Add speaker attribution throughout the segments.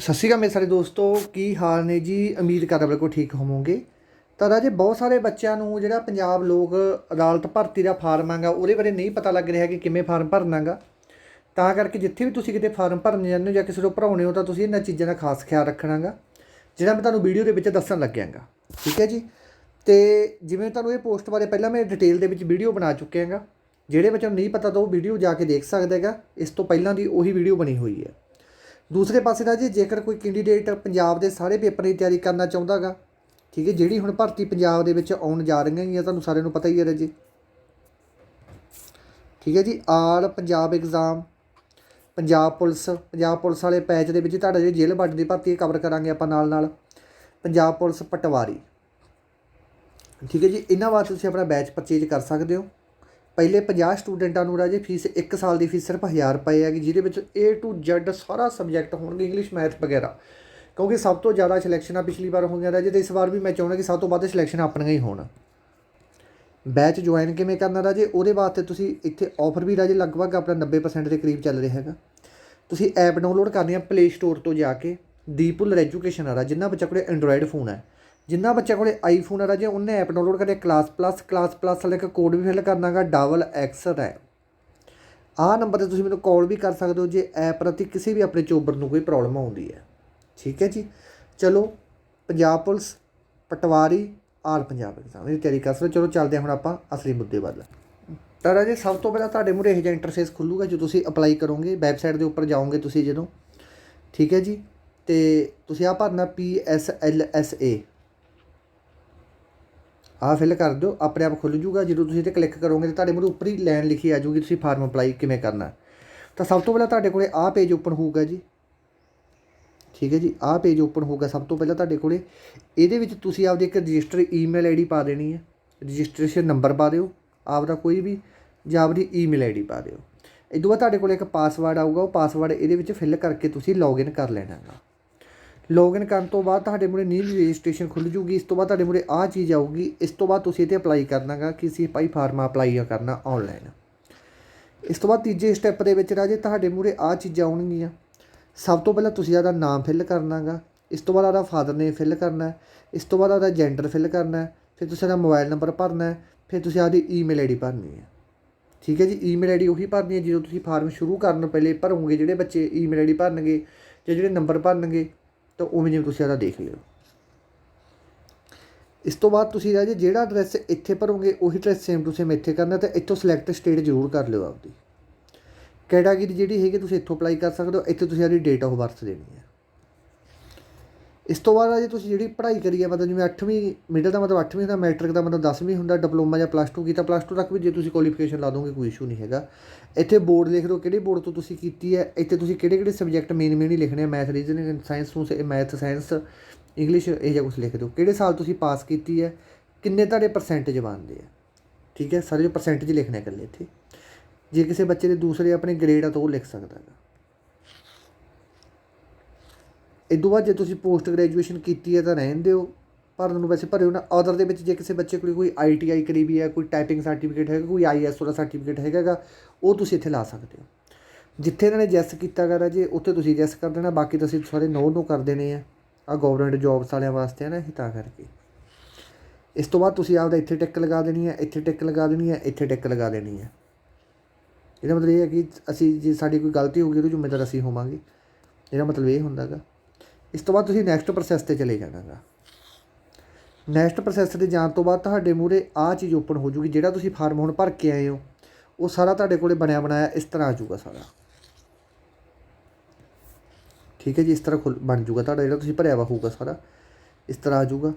Speaker 1: ਸਤਿ ਸ਼੍ਰੀ ਅਕਾਲ ਮੇਰੇ ਸਾਰੇ ਦੋਸਤੋ, ਕੀ ਹਾਲ ਨੇ ਜੀ? ਉਮੀਦ ਕਰਦਾ ਬਿਲਕੁਲ ਠੀਕ ਹੋਵੋਗੇ। ਤਾਂ ਰਾਜੇ ਬਹੁਤ ਸਾਰੇ ਬੱਚਿਆਂ ਨੂੰ ਜਿਹੜਾ ਪੰਜਾਬ ਲੋਕ ਅਦਾਲਤ ਭਰਤੀ ਦਾ ਫਾਰਮ ਆਗਾ ਉਹਦੇ ਬਾਰੇ ਨਹੀਂ ਪਤਾ ਲੱਗ ਰਿਹਾ ਕਿ ਕਿਵੇਂ ਫਾਰਮ ਭਰਨਾਗਾ ਤਾਂ ਕਰਕੇ ਜਿੱਥੇ ਵੀ ਤੁਸੀਂ ਕਿਤੇ ਫਾਰਮ ਭਰਨ ਜਾਂਦੇ ਹੋ ਜਾਂ ਕਿਸੇ ਤੋਂ ਭਰਾਉਣੇ ਹੋ, ਤਾਂ ਤੁਸੀਂ ਇਹਨਾਂ ਚੀਜ਼ਾਂ ਦਾ ਖਾਸ ਖਿਆਲ ਰੱਖਣਾਗਾ ਜਿਹੜਾ ਮੈਂ ਤੁਹਾਨੂੰ ਵੀਡੀਓ ਦੇ ਵਿੱਚ ਦੱਸਣ ਲੱਗਿਆਗਾ ਠੀਕ ਹੈ ਜੀ? ਤੇ ਜਿਵੇਂ ਤੁਹਾਨੂੰ ਇਹ ਪੋਸਟ ਬਾਰੇ ਪਹਿਲਾਂ ਮੈਂ ਡਿਟੇਲ ਦੇ ਵਿੱਚ ਵੀਡੀਓ ਬਣਾ ਚੁੱਕਿਆ ਹੈਗਾ, ਜਿਹੜੇ ਬੱਚਿਆਂ ਨੂੰ ਨਹੀਂ ਪਤਾ ਤਾਂ ਉਹ ਵੀਡੀਓ ਜਾ ਕੇ ਦੇਖ ਸਕਦਾ ਹੈਗਾ, ਇਸ ਤੋਂ ਪਹਿਲਾਂ ਦੀ ਉਹੀ ਵੀਡੀਓ ਬਣੀ ਹੋਈ ਹੈ। ਦੂਸਰੇ ਪਾਸੇ ਦਾ ਜੀ, ਜੇਕਰ ਕੋਈ ਕੈਂਡੀਡੇਟ ਪੰਜਾਬ ਦੇ ਸਾਰੇ ਪੇਪਰ ਦੀ ਤਿਆਰੀ ਕਰਨਾ ਚਾਹੁੰਦਾਗਾ ਠੀਕ ਹੈ, ਜਿਹੜੀ ਹੁਣ ਭਰਤੀ ਪੰਜਾਬ ਦੇ ਵਿੱਚ ਆਉਣ ਜਾ ਰਹੀਆਂ ਹੈਗੀਆਂ ਤੁਹਾਨੂੰ ਸਾਰਿਆਂ ਨੂੰ ਪਤਾ ਹੀ ਹੈ ਜੀ ਠੀਕ ਹੈ ਜੀ, all Punjab exam Punjab police Punjab police ਵਾਲੇ ਪੈਚ ਦੇ ਵਿੱਚ ਤੁਹਾਡਾ ਜਿਹੜੀ ਜੇਲ੍ਹ ਬਾਡੀ ਦੀ ਭਰਤੀ ਕਵਰ ਕਰਾਂਗੇ ਆਪਾਂ ਨਾਲ ਨਾਲ ਪੰਜਾਬ ਪੁਲਿਸ ਪਟਵਾਰੀ। ਠੀਕ ਹੈ ਜੀ, ਇਹਨਾਂ ਵਾਸਤੇ ਤੁਸੀਂ ਆਪਣਾ ਬੈਚ ਪਰਚੇਜ ਕਰ ਸਕਦੇ ਹੋ। ਪਹਿਲੇ 50 ਸਟੂਡੈਂਟਾਂ ਨੂੰ ਰਾਜੇ ਫੀਸ 1 ਸਾਲ ਦੀ ਫੀਸ ਸਿਰਫ 1000 ਰੁਪਏ ਹੈਗੀ, ਜਿਹਦੇ ਵਿੱਚ A ਟੂ Z ਸਾਰਾ ਸਬਜੈਕਟ ਹੋਣਗੇ ਇੰਗਲਿਸ਼ ਮੈਥ ਵਗੈਰਾ। ਕਿਉਂਕਿ ਸਭ ਤੋਂ ਜ਼ਿਆਦਾ ਸਿਲੈਕਸ਼ਨਾਂ ਪਿਛਲੀ ਵਾਰ ਹੋਈਆਂ ਰਾਜੇ, ਤੇ ਇਸ ਵਾਰ ਵੀ ਮੈਂ ਚਾਹੁੰਦਾ ਕਿ ਸਭ ਤੋਂ ਵੱਧ ਸਿਲੈਕਸ਼ਨ ਆਪਣੀਆਂ ਹੀ ਹੋਣ। ਬੈਚ ਜੁਆਇਨ ਕਿਵੇਂ ਕਰਨਾ ਰਾਜੇ? ਉਹਦੇ ਵਾਸਤੇ ਤੁਸੀਂ ਇੱਥੇ ਆਫਰ ਵੀ ਰਾਜੇ ਲਗਭਗ ਆਪਣਾ 90% ਦੇ ਕਰੀਬ ਚੱਲ ਰਿਹਾ ਹੈਗਾ। ਤੁਸੀਂ ਐਪ ਡਾਊਨਲੋਡ ਕਰਨੀ ਹੈ ਪਲੇ ਸਟੋਰ ਤੋਂ ਜਾ ਕੇ। ਦੀਪੁਲਰ ਐਜੂਕੇਸ਼ਨ ਆ ਰਾ ਜਿੰਨਾ ਬੱਚਾ ਕੋਲੇ ਐਂਡਰੋਇਡ ਫੋਨ ਹੈ ਜਿੰਨਾ ਬੱਚਾ ਕੋਲੇ ਆਈਫੋਨ ਆ ਰਾਜੇ ਉਹਨੇ ਐਪ ਡਾਊਨਲੋਡ ਕਰਿਆ ਕਲਾਸ ਪਲੱਸ ਕਲਾਸ ਪਲੱਸ ਵਾਲੇ ਇੱਕ ਕੋਡ ਵੀ ਫਿਲ ਕਰਨਾਗਾ ਡਬਲ ਐਕਸ ਹੈ। ਆਹ ਨੰਬਰ ਤੇ ਤੁਸੀਂ ਮੈਨੂੰ ਕਾਲ ਵੀ ਕਰ ਸਕਦੇ ਹੋ, ਜੇ ਐਪ ਪ੍ਰਤੀ ਕਿਸੇ ਵੀ ਆਪਣੇ ਚੋਬਰ ਨੂੰ ਕੋਈ ਪ੍ਰੋਬਲਮ ਆਉਂਦੀ ਹੈ। ਠੀਕ ਹੈ ਜੀ? ਚਲੋ, ਪੰਜਾਬ ਪੁਲਿਸ, ਪਟਵਾਰੀ ਆਲ ਪੰਜਾਬ ਐਗਜ਼ਾਮ ਦੀ ਤਿਆਰੀ ਕਰ ਸਕਦੇ ਹੋ। ਚਲੋ, ਚੱਲਦੇ ਹਾਂ ਹੁਣ ਆਪਾਂ ਅਸਲੀ ਮੁੱਦੇ ਵੱਲ। ਤਾਂ ਰਾਜੇ, ਸਭ ਤੋਂ ਪਹਿਲਾਂ ਤੁਹਾਡੇ ਮੂਹਰੇ ਇਹ ਜਿਹਾ ਇੰਟਰਫੇਸ ਖੁੱਲੂਗਾ ਜੋ ਤੁਸੀਂ ਅਪਲਾਈ ਕਰੋਗੇ ਵੈਬਸਾਈਟ ਦੇ ਉੱਪਰ ਜਾਓਗੇ ਤੁਸੀਂ ਜਦੋਂ। ਠੀਕ ਹੈ ਜੀ? ਤੇ ਤੁਸੀਂ ਆ ਭਰਨਾ P S L S A ਆ ਫਿਲ ਕਰ ਦਿਓ, ਆਪਣੇ ਆਪ ਖੁੱਲ ਜੂਗਾ। ਜਦੋਂ ਤੁਸੀਂ ਤੇ ਕਲਿੱਕ ਕਰੋਗੇ ਤੇ ਤੁਹਾਡੇ ਮੂਹਰੇ ਉੱਪਰ ਹੀ ਲਾਈਨ ਲਿਖੀ ਆ ਜੂਗੀ ਤੁਸੀਂ ਫਾਰਮ ਅਪਲਾਈ ਕਿਵੇਂ ਕਰਨਾ। ਤਾਂ ਸਭ ਤੋਂ ਪਹਿਲਾਂ ਤੁਹਾਡੇ ਕੋਲੇ ਆਹ ਪੇਜ ਓਪਨ ਹੋਊਗਾ ਜੀ। ਠੀਕ ਹੈ ਜੀ, ਆਹ ਪੇਜ ਓਪਨ ਹੋਊਗਾ ਸਭ ਤੋਂ ਪਹਿਲਾਂ ਤੁਹਾਡੇ ਕੋਲੇ। ਇਹਦੇ ਵਿੱਚ ਤੁਸੀਂ ਆਪਦੀ ਇੱਕ ਰਜਿਸਟਰ ਈਮੇਲ ਆਈਡੀ ਪਾ ਦੇਣੀ ਹੈ। ਰਜਿਸਟ੍ਰੇਸ਼ਨ ਨੰਬਰ ਪਾ ਦਿਓ, ਆਪਦਾ ਕੋਈ ਵੀ, ਜਾਂ ਆਪਦੀ ਈਮੇਲ ਆਈਡੀ ਪਾ ਦਿਓ। ਇਹ ਤੋਂ ਬਾਅਦ ਤੁਹਾਡੇ ਕੋਲੇ ਇੱਕ ਪਾਸਵਰਡ ਆਊਗਾ, ਉਹ ਪਾਸਵਰਡ ਇਹਦੇ ਵਿੱਚ ਫਿਲ ਕਰਕੇ ਤੁਸੀਂ ਲੌਗਇਨ ਕਰ ਲੈਣਾ ਹੈਗਾ। ਲੌਗਇਨ ਕਰਨ ਤੋਂ ਬਾਅਦ ਤੁਹਾਡੇ ਮੂਰੇ ਨੀਲ ਰਜਿਸਟ੍ਰੇਸ਼ਨ ਖੁੱਲ ਜੂਗੀ, ਇਸ ਤੋਂ ਬਾਅਦ ਤੁਹਾਡੇ ਮੂਰੇ ਆਹ ਚੀਜ਼ ਆਊਗੀ, ਇਸ ਤੋਂ ਬਾਅਦ ਤੁਸੀਂ ਇਹ 'ਤੇ ਅਪਲਾਈ ਕਰਨਾਗਾ ਕਿ ਅਸੀਂ ਭਾਈ ਫਾਰਮਾ ਅਪਲਾਈ ਕਰਨਾ ਆਨਲਾਈਨ ਇਸ ਤੋਂ ਬਾਅਦ ਤੀਜੇ ਸਟੈਪ ਦੇ ਵਿੱਚ ਰਾਜੇ ਤੁਹਾਡੇ ਮੂਰੇ ਆਹ ਚੀਜ਼ਾਂ ਆਉਣਗੀਆਂ। ਸਭ ਤੋਂ ਪਹਿਲਾਂ ਤੁਸੀਂ ਆਪਦਾ ਨਾਮ ਫਿਲ ਕਰਨਾਗਾ, ਇਸ ਤੋਂ ਬਾਅਦ ਆਪਦਾ ਫਾਦਰ ਨੇਮ ਫਿਲ ਕਰਨਾ, ਇਸ ਤੋਂ ਬਾਅਦ ਆਪਦਾ ਜੈਂਡਰ ਫਿਲ ਕਰਨਾ, ਫਿਰ ਤੁਸੀਂ ਆਪਦਾ ਮੋਬਾਈਲ ਨੰਬਰ ਭਰਨਾ, ਫਿਰ ਤੁਸੀਂ ਆਪਦੀ ਈਮੇਲ ਆਈਡੀ ਭਰਨੀ ਹੈ ਠੀਕ ਹੈ ਜੀ ਈਮੇਲ ਆਈਡੀ ਉਹੀ ਭਰਨੀ ਹੈ ਜਦੋਂ ਤੁਸੀਂ ਫਾਰਮ ਸ਼ੁਰੂ ਕਰਨ ਪਹਿਲੇ ਭਰੋਗੇ ਜਿਹੜੇ ਬੱਚੇ ਈਮੇਲ ਆਈਡੀ ਭਰਨਗੇ ਜਾਂ ਜਿਹੜੇ ਨੰਬਰ ਭਰਨਗੇ ਤਾਂ ਉਵੇਂ ਜਿਵੇਂ ਤੁਸੀਂ ਆਦਾ ਦੇਖ ਲਿਓ। ਇਸ ਤੋਂ ਬਾਅਦ ਤੁਸੀਂ ਰਾਜੇ ਜਿਹੜਾ ਐਡਰੈਸ ਇੱਥੇ ਭਰੋਗੇ, ਉਹੀ ਐਡਰੈਸ ਸੇਮ ਟੂ ਸੇਮ ਇੱਥੇ ਕਰਨਾ, ਤੇ ਇੱਥੋਂ ਸਿਲੈਕਟ ਸਟੇਟ ਜ਼ਰੂਰ ਕਰ ਲਿਓ ਆਪਦੀ। ਕੈਟਾਗਰੀ ਜਿਹੜੀ ਹੈਗੀ, ਤੁਸੀਂ ਇੱਥੋਂ ਅਪਲਾਈ ਕਰ ਸਕਦੇ ਹੋ। ਇੱਥੇ ਤੁਸੀਂ ਆਪਦੀ ਡੇਟ ਆਫ ਬਰਥ ਦੇਣੀ ਹੈ। ਇਸ ਤੋਂ ਬਾਅਦ ਰਾਜੇ ਤੁਸੀਂ ਜਿਹੜੀ ਪੜ੍ਹਾਈ ਕਰੀ ਹੈ ਮਤਲਬ ਜਿਵੇਂ 8ਵੀਂ ਮਿਡਲ ਦਾ ਮਤਲਬ 8ਵੀਂ ਹੁੰਦਾ ਮੈਟ੍ਰਿਕ ਦਾ ਮਤਲਬ 10ਵੀਂ ਹੁੰਦਾ ਡਿਪਲੋਮਾ ਜਾਂ ਪਲੱਸ 2 ਕੀਤਾ ਪਲੱਸ 2 ਤੱਕ ਵੀ ਜੇ ਤੁਸੀਂ ਕੁਆਲੀਫਿਕੇਸ਼ਨ ਲਾ ਦੋਗੇ, ਕੋਈ ਇਸ਼ੂ ਨਹੀਂ ਹੈਗਾ। ਇੱਥੇ ਬੋਰਡ ਲਿਖ ਦਿਓ ਕਿਹੜੇ ਬੋਰਡ ਤੋਂ ਤੁਸੀਂ ਕੀਤੀ ਹੈ, ਇੱਥੇ ਤੁਸੀਂ ਕਿਹੜੇ ਕਿਹੜੇ ਸਬਜੈਕਟ ਮੇਨ ਮੇਨ ਹੀ ਲਿਖਣੇ ਆ ਮੈਥ ਰੀਜ਼ਨਿੰਗ ਸਾਇੰਸ ਨੂੰ ਮੈਥ ਸਾਇੰਸ ਇੰਗਲਿਸ਼ ਇਹ ਜਿਹਾ ਕੁਝ ਲਿਖ ਦਿਓ। ਕਿਹੜੇ ਸਾਲ ਤੁਸੀਂ ਪਾਸ ਕੀਤੀ ਹੈ, ਕਿੰਨੇ ਤੁਹਾਡੇ ਪਰਸੈਂਟੇਜ ਬਣਦੇ ਆ? ਠੀਕ ਹੈ, ਸਾਰੇ ਪਰਸੈਂਟੇਜ ਲਿਖਣੇ ਇਕੱਲੇ ਇੱਥੇ। ਜੇ ਕਿਸੇ ਬੱਚੇ ਦੇ ਦੂਸਰੇ ਆਪਣੇ ਗ੍ਰੇਡ ਆ ਤਾਂ ਉਹ ਲਿਖ ਸਕਦਾ ਹੈ ਇਦੋਂ ਬਾਅਦ ਜੇ ਤੁਸੀਂ ਪੋਸਟ ਗ੍ਰੈਜੂਏਸ਼ਨ ਕੀਤੀ ਹੈ ਤਾਂ ਰਹਿਣ ਦਿਓ ਭਰਨ ਨੂੰ ਵੈਸੇ ਭਰਿਓ ਨਾ ਅਦਰ ਦੇ ਵਿੱਚ ਜੇ ਕਿਸੇ ਬੱਚੇ ਕੋਲ ਕੋਈ ਆਈਟੀਆਈ ਕਰੀ ਵੀ ਹੈ, ਕੋਈ ਟਾਈਪਿੰਗ ਸਰਟੀਫਿਕੇਟ ਹੈਗਾ, ਕੋਈ ਆਈਐਸਓ ਦਾ ਸਰਟੀਫਿਕੇਟ ਹੈਗਾਗਾ ਉਹ ਤੁਸੀਂ ਇੱਥੇ ਲਾ ਸਕਦੇ ਹੋ। ਜਿੱਥੇ ਇਹਨਾਂ ਨੇ ਜੈਸ ਕੀਤਾ ਗਾ ਜੇ, ਉੱਥੇ ਤੁਸੀਂ ਜੈਸ ਕਰ ਦੇਣਾ, ਬਾਕੀ ਤੁਸੀਂ ਸਾਰੇ ਨੋ ਨੋ ਕਰ ਦੇਣੇ ਆ। ਆ ਗਵਰਨਮੈਂਟ ਜੌਬਸ ਵਾਲਿਆਂ ਵਾਸਤੇ ਹੈ ਨਾ ਇਹ ਤਾਂ ਕਰਕੇ। ਇਸ ਤੋਂ ਬਾਅਦ ਤੁਸੀਂ ਆਪਦਾ ਇੱਥੇ ਟਿਕ ਲਗਾ ਦੇਣੀ ਹੈ ਇੱਥੇ ਟਿਕ ਲਗਾ ਦੇਣੀ ਹੈ ਇੱਥੇ ਟਿਕ ਲਗਾ ਦੇਣੀ ਹੈ ਇਹਦਾ ਮਤਲਬ ਇਹ ਹੈ ਕਿ ਅਸੀਂ ਜੇ ਸਾਡੀ ਕੋਈ ਗਲਤੀ ਹੋ ਗਈ, ਉਹਦੀ ਜ਼ਿੰਮੇਦਾਰ ਅਸੀਂ ਹੋਵਾਂਗੇ। ਇਹਦਾ ਮਤਲਬ ਇਹ ਹੁੰਦਾ ਗਾ ਇਸ ਤੋਂ ਬਾਅਦ ਤੁਸੀਂ ਨੈਕਸਟ ਪ੍ਰੋਸੈਸ ਤੇ ਚਲੇ ਜਾਣਾਗਾ ਨੈਕਸਟ ਪ੍ਰੋਸੈਸ ਤੇ ਜਾਣ ਤੋਂ ਬਾਅਦ ਤੁਹਾਡੇ ਮੂਹਰੇ ਆਹ ਚੀਜ਼ ਓਪਨ ਹੋ ਜੂਗੀ, ਜਿਹੜਾ ਤੁਸੀਂ ਫਾਰਮ ਹੁਣ ਭਰ ਕੇ ਆਏ ਹੋ। ਉਹ ਸਾਰਾ ਤੁਹਾਡੇ ਕੋਲੇ ਬਣਿਆ ਬਣਾਇਆ ਇਸ ਤਰ੍ਹਾਂ ਆ ਜੂਗਾ ਸਾਰਾ। ਠੀਕ ਹੈ ਜੀ, ਇਸ ਤਰ੍ਹਾਂ ਖੁੱਲ ਬਣ ਜੂਗਾ ਤੁਹਾਡਾ ਜਿਹੜਾ ਤੁਸੀਂ ਭਰਿਆ ਵਾ ਹੋਊਗਾ ਸਾਰਾ। ਇਸ ਤਰ੍ਹਾਂ ਆ ਜੂਗਾ।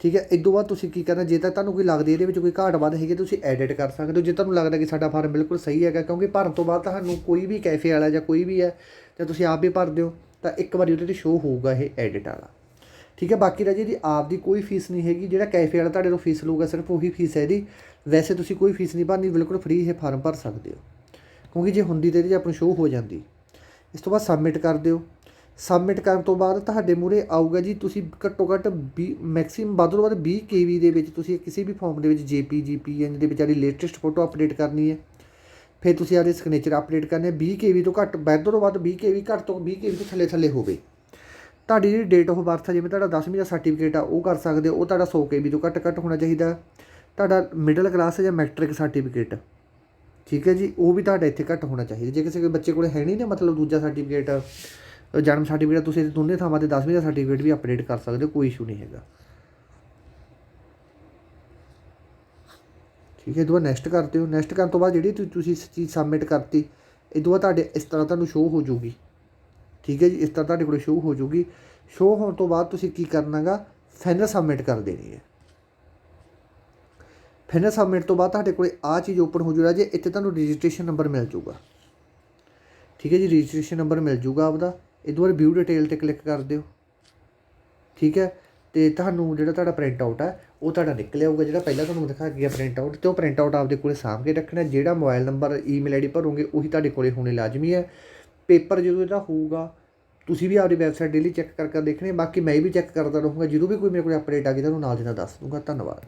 Speaker 1: ਠੀਕ ਹੈ, ਇਸ ਤੋਂ ਬਾਅਦ ਤੁਸੀਂ ਕੀ ਕਰਨਾ, ਜੇ ਤਾਂ ਤੁਹਾਨੂੰ ਕੋਈ ਲੱਗਦੀ ਇਹਦੇ ਵਿੱਚ ਕੋਈ ਘਾਟ ਵੱਧ ਹੈਗੀ, ਤੁਸੀਂ ਐਡਿਟ ਕਰ ਸਕਦੇ ਹੋ। ਜੇ ਤੁਹਾਨੂੰ ਲੱਗਦਾ ਕਿ ਸਾਡਾ ਫਾਰਮ ਬਿਲਕੁਲ ਸਹੀ ਹੈਗਾ, ਕਿਉਂਕਿ ਭਰਨ ਤੋਂ ਬਾਅਦ ਤੁਹਾਨੂੰ ਕੋਈ ਵੀ ਕੈਫੇ ਵਾਲਾ ਜਾਂ ਕੋਈ ਵੀ ਹੈ, ਜਾਂ ਤੁਸੀਂ ਆਪ ਵੀ ਭਰ ਦਿਓ ਤਾਂ ਇੱਕ ਵਾਰੀ ਉਹਦੇ ਤੇ ਸ਼ੋਅ ਹੋਊਗਾ ਇਹ ਐਡਿਟ ਵਾਲਾ। ਠੀਕ ਹੈ, ਬਾਕੀ ਰਾਜੇ ਦੀ ਆਪ ਦੀ ਕੋਈ ਫੀਸ ਨਹੀਂ ਹੈਗੀ, ਜਿਹੜਾ ਕੈਫੇ ਵਾਲਾ ਤੁਹਾਡੇ ਤੋਂ ਫੀਸ ਲਊਗਾ ਸਿਰਫ ਉਹੀ ਫੀਸ ਹੈ ਇਹਦੀ। ਵੈਸੇ ਤੁਸੀਂ ਕੋਈ ਫੀਸ ਨਹੀਂ ਭਰਨੀ, ਬਿਲਕੁਲ ਫ੍ਰੀ ਇਹ ਫਾਰਮ ਭਰ ਸਕਦੇ ਹੋ। ਕਿਉਂਕਿ ਜੇ ਹੁੰਦੀ ਤੇ ਇਹਦੇ 'ਚ ਆਪਣੀ ਸ਼ੋਅ ਹੋ ਜਾਂਦੀ। ਇਸ ਤੋਂ ਬਾਅਦ ਸਬਮਿਟ ਕਰ ਦਿਓ। ਸਬਮਿਟ ਕਰਨ ਤੋਂ ਬਾਅਦ ਤੁਹਾਡੇ ਮੂਹਰੇ ਆਊਗਾ ਜੀ, ਤੁਸੀਂ ਘੱਟੋ ਘੱਟ 20 ਮੈਕਸਿਮਮ ਵੱਧ ਤੋਂ ਵੱਧ 20 ਕੇਵੀ ਦੇ ਵਿੱਚ ਤੁਸੀਂ ਕਿਸੇ ਵੀ ਫਾਰਮ ਦੇ ਵਿੱਚ ਜੇਪੀਜੀ ਪੀਐਨਜੀ ਦੇ ਵਿੱਚ ਲੇਟੈਸਟ ਫੋਟੋ ਅਪਡੇਟ ਕਰਨੀ ਹੈ। ਫਿਰ ਤੁਸੀਂ ਆਪਦੇ ਸਿਗਨੇਚਰ ਅਪਡੇਟ ਕਰਨੇ 20 ਕੇਵੀ ਤੋਂ ਘੱਟ, ਵੱਧ ਤੋਂ ਵੱਧ 20 ਕੇਵੀ ਘੱਟ ਤੋਂ 20 ਕੇਵੀ ਤੋਂ ਥੱਲੇ ਥੱਲੇ ਹੋਵੇ। ਤੁਹਾਡੀ ਜਿਹੜੀ ਡੇਟ ਆਫ ਬਰਥ ਹੈ ਜਿਵੇਂ ਤੁਹਾਡਾ 10ਵੀਂ ਦਾ ਸਰਟੀਫਿਕੇਟ ਆ, ਉਹ ਕਰ ਸਕਦੇ ਹੋ, ਉਹ ਤੁਹਾਡਾ 100 ਕੇਬੀ ਤੋਂ ਘੱਟ ਘੱਟ ਹੋਣਾ ਚਾਹੀਦਾ। ਤੁਹਾਡਾ ਮਿਡਲ ਕਲਾਸ ਜਾਂ ਮੈਟ੍ਰਿਕ ਸਰਟੀਫਿਕੇਟ ਠੀਕ ਹੈ ਜੀ, ਉਹ ਵੀ ਤੁਹਾਡਾ ਇੱਥੇ ਘੱਟ ਹੋਣਾ ਚਾਹੀਦਾ। ਜੇ ਕਿਸੇ ਬੱਚੇ ਕੋਲੇ ਹੈ ਨਹੀਂ ਨਾ ਮਤਲਬ ਦੂਜਾ ਸਰਟੀਫਿਕੇਟ ਜਨਮ ਸਰਟੀਫਿਕੇਟ ਤੁਸੀਂ ਦੋਨੇ ਥਾਵਾਂ ਤੇ 10ਵੀਂ ਦਾ ਸਰਟੀਫਿਕੇਟ ਵੀ ਅਪਡੇਟ ਕਰ ਸਕਦੇ ਹੋ, ਕੋਈ ਇਸ਼ੂ ਨਹੀਂ ਹੈਗਾ। ਠੀਕ ਹੈ, ਇਹ ਤੋਂ ਬਾਅਦ ਨੈਕਸਟ ਕਰਦੇ ਹੋ। ਨੈਕਸਟ ਕਰਨ ਤੋਂ ਬਾਅਦ ਜਿਹੜੀ ਤੁਸੀਂ ਚੀਜ਼ ਸਬਮਿਟ ਕਰਤੀ, ਇਹ ਤੋਂ ਬਾਅਦ ਤੁਹਾਡੇ ਇਸ ਤਰ੍ਹਾਂ ਤੁਹਾਨੂੰ ਸ਼ੋਅ ਹੋ ਜਾਊਗੀ। ਠੀਕ ਹੈ ਜੀ, ਇਸ ਤਰ੍ਹਾਂ ਤੁਹਾਡੇ ਕੋਲ ਸ਼ੋਅ ਹੋ ਜਾਊਗੀ। ਸ਼ੋਅ ਹੋਣ ਤੋਂ ਬਾਅਦ ਤੁਸੀਂ ਕੀ ਕਰਨਾਗਾ? ਫਾਈਨਲ ਸਬਮਿਟ ਕਰ ਦੇਣੀ ਹੈ। ਫਾਈਨਲ ਸਬਮਿਟ ਤੋਂ ਬਾਅਦ ਤੁਹਾਡੇ ਕੋਲੇ ਆ ਚੀਜ਼ ਓਪਨ ਹੋ ਜੂਗਾ ਜੇ, ਇੱਥੇ ਤੁਹਾਨੂੰ ਰਜਿਸਟ੍ਰੇਸ਼ਨ ਨੰਬਰ ਮਿਲ ਜਾਊਗਾ। ਠੀਕ ਹੈ ਜੀ ਰਜਿਸਟ੍ਰੇਸ਼ਨ ਨੰਬਰ ਮਿਲ ਜਾਊਗਾ ਆਪਦਾ। ਇਹ ਤੋਂ ਬਾਅਦ ਵਿਊ ਡਿਟੇਲ ਤੇ ਕਲਿੱਕ ਕਰ ਦਿਓ। ਠੀਕ ਹੈ ਤੇ ਤੁਹਾਨੂੰ ਜਿਹੜਾ ਤੁਹਾਡਾ ਪ੍ਰਿੰਟ ਆਊਟ ਹੈ ਉਹ ਤੁਹਾਡਾ ਨਿਕਲ ਆਊਗਾ ਜਿਹੜਾ ਪਹਿਲਾਂ ਤੁਹਾਨੂੰ ਦਿਖਾ ਗਿਆ ਪ੍ਰਿੰਟ ਆਊਟ ਤੇ ਉਹ ਪ੍ਰਿੰਟ ਆਊਟ ਆਪਦੇ ਕੋਲੇ ਸਾਂਭ ਕੇ ਰੱਖਣਾ, ਜਿਹੜਾ ਮੋਬਾਈਲ ਨੰਬਰ ਈਮੇਲ ਆਈਡੀ ਭਰੋਗੇ, ਉਹੀ ਤੁਹਾਡੇ ਕੋਲੇ ਹੋਣੇ ਲਾਜ਼ਮੀ ਹੈ ਪੇਪਰ ਜਦੋਂ ਇਹਦਾ ਹੋਊਗਾ, ਤੁਸੀਂ ਵੀ ਆਪਣੀ ਵੈਬਸਾਈਟ ਡੇਲੀ ਚੈੱਕ ਕਰ ਕਰ ਦੇਖਣੇ, ਬਾਕੀ ਮੈਂ ਵੀ ਚੈੱਕ ਕਰਦਾ ਰਹੂੰਗਾ, ਜਦੋਂ ਵੀ ਕੋਈ ਮੇਰੇ ਕੋਲ ਅਪਡੇਟ ਆ ਗਈ, ਤੁਹਾਨੂੰ ਨਾਲ ਦੀ ਨਾਲ ਦੱਸ ਦੂੰਗਾ। ਧੰਨਵਾਦ।